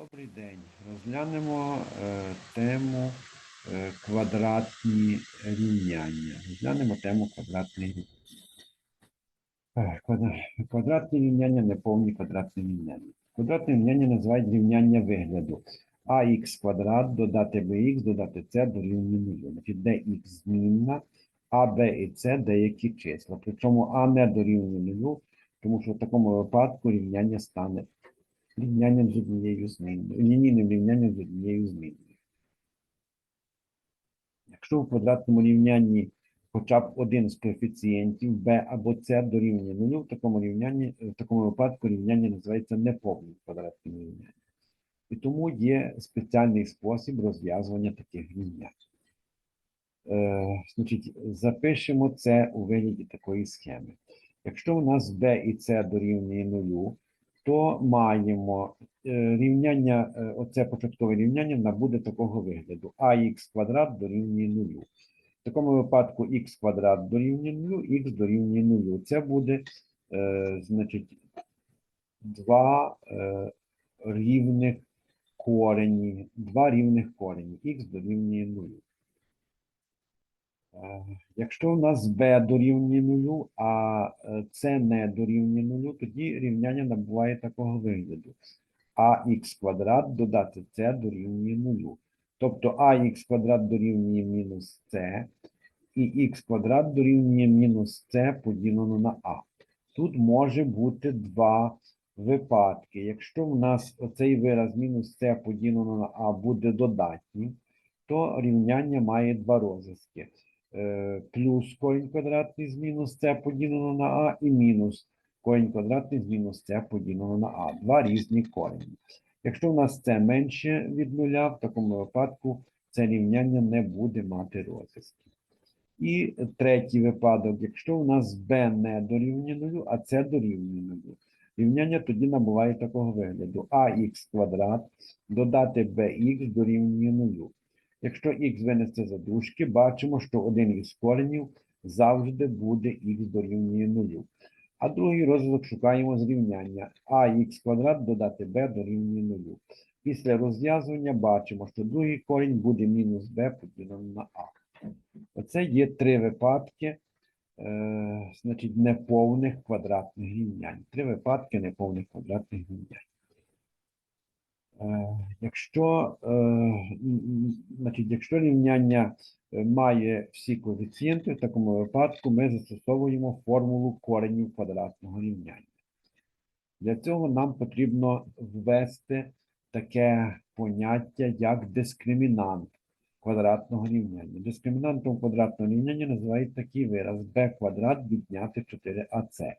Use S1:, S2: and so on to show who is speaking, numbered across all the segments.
S1: Добрий день. Розглянемо е, тему е, квадратні рівняння. Розглянемо тему квадратних рівнянь. Е, Квадратні рівняння, неповні квадратні рівняння. Квадратні рівняння називають рівняння вигляду. ax квадрат додати bx додати c дорівнює нулю. Значить, dx змінна, а, b і c деякі числа. Причому а не дорівнює нулю, тому що в такому випадку рівняння стане рівнянням з однією змінною, лінійним рівнянням з однією змінною. Якщо в квадратному рівнянні хоча б один з коефіцієнтів b або c дорівнює нулю, в такому рівнянні, в такому випадку рівняння називається неповним квадратним рівнянням. І тому є спеціальний спосіб розв'язування таких рівнянь. Е, значить, запишемо це у вигляді такої схеми. Якщо у нас b і c дорівнює нулю, то маємо е, рівняння, е, оце початкове рівняння набуде такого вигляду. ax квадрат дорівнює нулю. В такому випадку x квадрат дорівнює нулю, x дорівнює нулю. Це буде, е, значить, два рівних корені, два рівних корені. x дорівнює нулю. Е, Якщо у нас b дорівнює нулю, а е, c не дорівнює нулю, тоді рівняння набуває такого вигляду. ax квадрат додати c дорівнює нулю. Тобто ax квадрат дорівнює мінус c, і х квадрат дорівнює мінус c поділено на a. Тут може бути два випадки. Якщо в нас оцей вираз мінус c поділено на a буде додатнім, то рівняння має два розв'язки. Е, Плюс корінь квадратний з мінус c поділено на a і мінус корінь квадратний з мінус c поділено на a. Два різні корені. Якщо в нас це менше від нуля, в такому випадку це рівняння не буде мати розв'язків. І третій випадок, якщо у нас b не дорівнює нулю, а c дорівнює нулю. Рівняння тоді набуває такого вигляду. ax квадрат додати bx дорівнює нулю. Якщо х винести за дужки, бачимо, що один із коренів завжди буде х дорівнює нулю. А другий розвиток шукаємо з рівняння ax квадрат додати b дорівнює нулю. Після розв'язування бачимо, що другий корінь буде мінус b поділено на a. Оце є три випадки, е, значить, неповних квадратних рівнянь. Три випадки неповних квадратних рівнянь. Якщо, е, значить, якщо рівняння е, має всі коефіцієнти, в такому випадку ми застосовуємо формулу коренів квадратного рівняння. Для цього нам потрібно ввести таке поняття, як дискримінант квадратного рівняння. Дискримінантом квадратного рівняння називають такий вираз b квадрат відняти 4ac.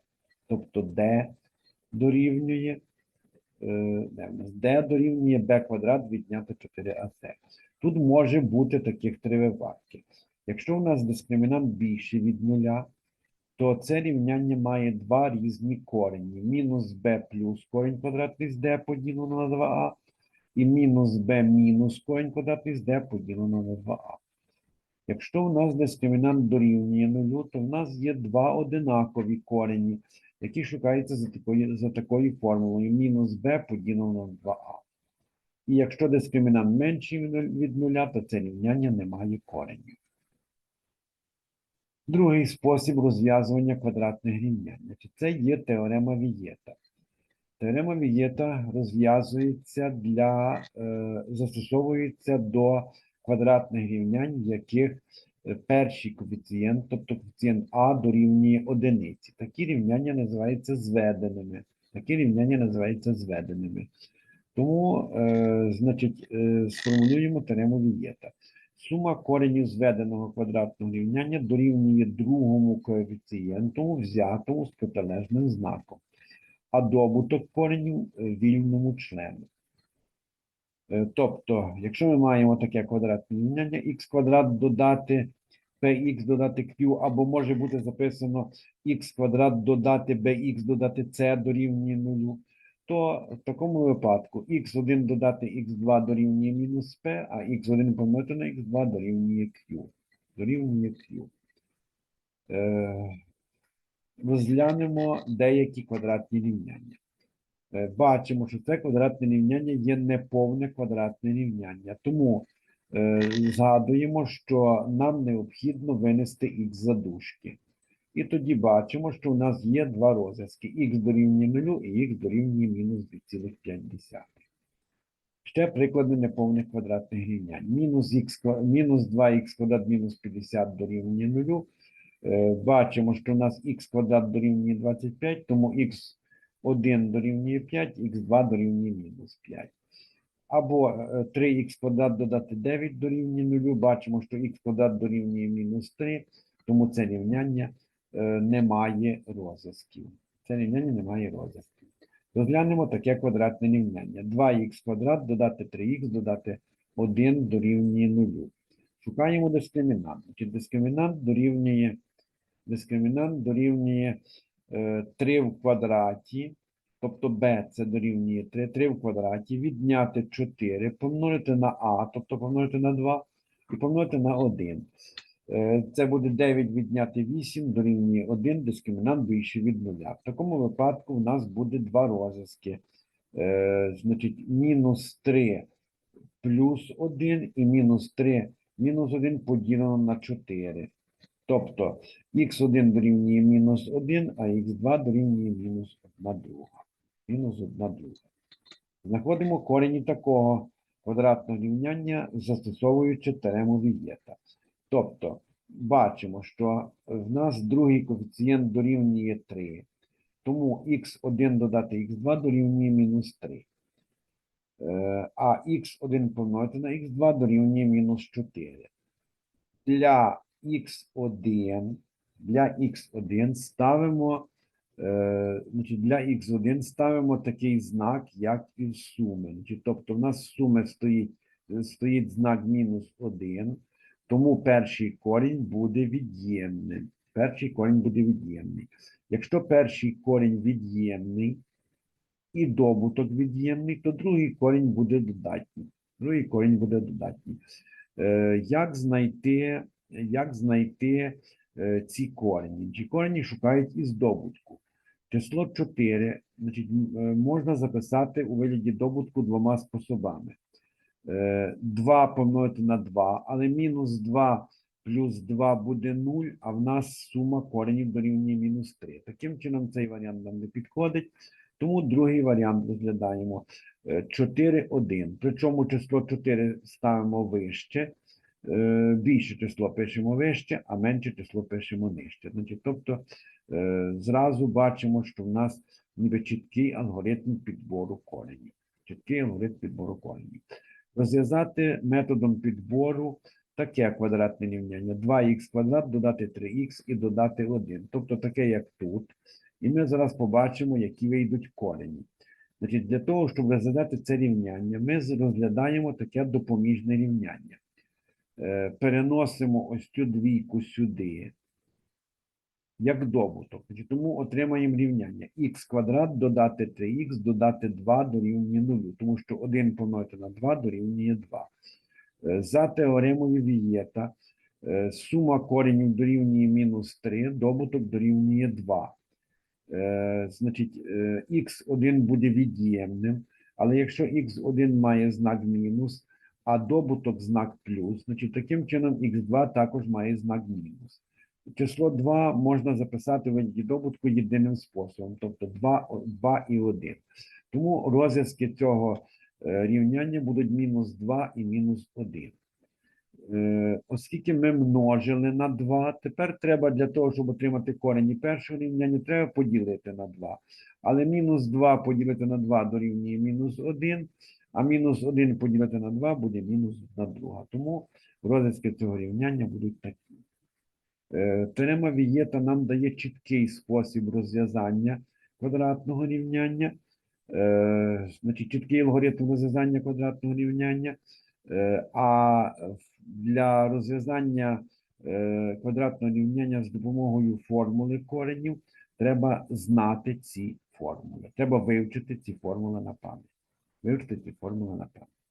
S1: Тобто d дорівнює? D дорівнює b квадрат відняти 4ac. Тут може бути таких три випадки. Якщо у нас дискримінант більший від нуля, то це рівняння має два різні корені. Мінус b плюс корінь квадратний з d поділено на 2а, і мінус b мінус корінь квадратний з d поділено на 2а. Якщо у нас дискримінант дорівнює нулю, то в нас є два одинакові корені, які шукаються за такою, за такою формулою мінус b поділено на 2а. І якщо дискримінант менший від нуля, то це рівняння не має коренів. Другий спосіб розв'язування квадратних рівнянь. Це є теорема Вієта. Теорема Вієта розв'язується для, е, застосовується до квадратних рівнянь, в яких перший коефіцієнт, тобто коефіцієнт А дорівнює одиниці. Такі рівняння називаються зведеними. Такі рівняння називаються зведеними. Тому, е, значить, е, сформулюємо теорему Вієта. Сума коренів зведеного квадратного рівняння дорівнює другому коефіцієнту, взятому з протилежним знаком, а добуток коренів е, вільному члену. Е, Тобто, якщо ми маємо таке квадратне рівняння, х квадрат додати px додати q, або може бути записано х квадрат додати bx додати c дорівнює нулю, то в такому випадку x1 додати x2 дорівнює мінус p, а x1 помножити на x2 дорівнює q. Дорівнює q. Е, розглянемо деякі квадратні рівняння. Е, Бачимо, що це квадратне рівняння є неповне квадратне рівняння. Тому е, згадуємо, що нам необхідно винести х за дужки. І тоді бачимо, що у нас є два розв'язки: х дорівнює 0 і х дорівнює мінус 2,5. Ще приклади неповних квадратних рівнянь. Мінус, х, мінус 2х квадрат мінус 50 дорівнює 0. Е, Бачимо, що у нас х квадрат дорівнює 25, тому х1 дорівнює 5, х2 дорівнює мінус 5. Або е, 3х квадрат додати 9 дорівнює 0. Бачимо, що х квадрат дорівнює мінус 3, тому це рівняння е, не має розв'язків. Це рівняння не має розв'язків. Розглянемо таке квадратне рівняння. 2х квадрат додати 3х додати 1 дорівнює 0. Шукаємо дискримінант. Дискримінант дорівнює, дискримінант дорівнює е, 3 в квадраті, тобто b це дорівнює 3, 3 в квадраті, відняти 4, помножити на а, тобто помножити на 2, і помножити на 1. Е, Це буде 9 відняти 8 дорівнює 1, дискримінант більший від 0. В такому випадку у нас буде два розв'язки. Е, Значить, мінус 3 плюс 1 і мінус 3 мінус 1 поділено на 4. Тобто х1 дорівнює мінус 1, а х2 дорівнює мінус 1 друга. Мінус 1 друга. Знаходимо корені такого квадратного рівняння, застосовуючи теорему Вієта. Тобто бачимо, що в нас другий коефіцієнт дорівнює 3, тому х1 додати х2 дорівнює мінус 3. Е, А х1 помножити на х2 дорівнює мінус 4. Для х1, для х1 ставимо, е, для х1 ставимо такий знак, як і в суми. Тобто в нас в суми стоїть, стоїть знак мінус 1, тому перший корінь буде від'ємним. Перший корінь буде від'ємний. Якщо перший корінь від'ємний і добуток від'ємний, то другий корінь буде додатній. Другий корінь буде додатній. Е, Як знайти, як знайти е, ці корені? Ці корені шукають із добутку. Число 4 значить, е, можна записати у вигляді добутку двома способами. 2 помножити на 2, але мінус 2 плюс 2 буде 0, а в нас сума коренів дорівнює мінус 3. Таким чином цей варіант нам не підходить. Тому другий варіант розглядаємо 4, 1. Причому число 4 ставимо вище, е, більше число пишемо вище, а менше число пишемо нижче. Значить, тобто е, зразу бачимо, що в нас ніби чіткий алгоритм підбору коренів. Чіткий алгоритм підбору коренів. Розв'язати методом підбору таке квадратне рівняння. 2х квадрат додати 3х і додати 1. Тобто таке, як тут. І ми зараз побачимо, які вийдуть корені. Значить, для того, щоб розглядати це рівняння, ми розглядаємо таке допоміжне рівняння. Е, переносимо ось цю двійку сюди, як добуток. Тому отримаємо рівняння х квадрат додати 3х додати 2 дорівнює 0, тому що 1 помножити на 2 дорівнює 2. Е, За теоремою Вієта е, сума коренів дорівнює мінус 3, добуток дорівнює 2. Е, Значить, е, х1 буде від'ємним, але якщо х1 має знак мінус, а добуток знак плюс, значить таким чином х2 також має знак мінус. Число 2 можна записати в добутку єдиним способом, тобто 2, 2 і 1. Тому розв'язки цього е, рівняння будуть мінус 2 і мінус 1. Е, Оскільки ми множили на 2, тепер треба для того, щоб отримати корені першого рівняння, треба поділити на 2. Але мінус 2 поділити на 2 дорівнює мінус 1, а мінус 1 поділити на 2 буде мінус 1 друга. Тому розв'язки цього рівняння будуть такі. Е, Теорема Вієта нам дає чіткий спосіб розв'язання квадратного рівняння. Е, Значить, чіткий алгоритм розв'язання квадратного рівняння. Е, А для розв'язання квадратного рівняння з допомогою формули коренів треба знати ці формули. Треба вивчити ці формули на пам'ять. Вивчити ці формули на пам'ять.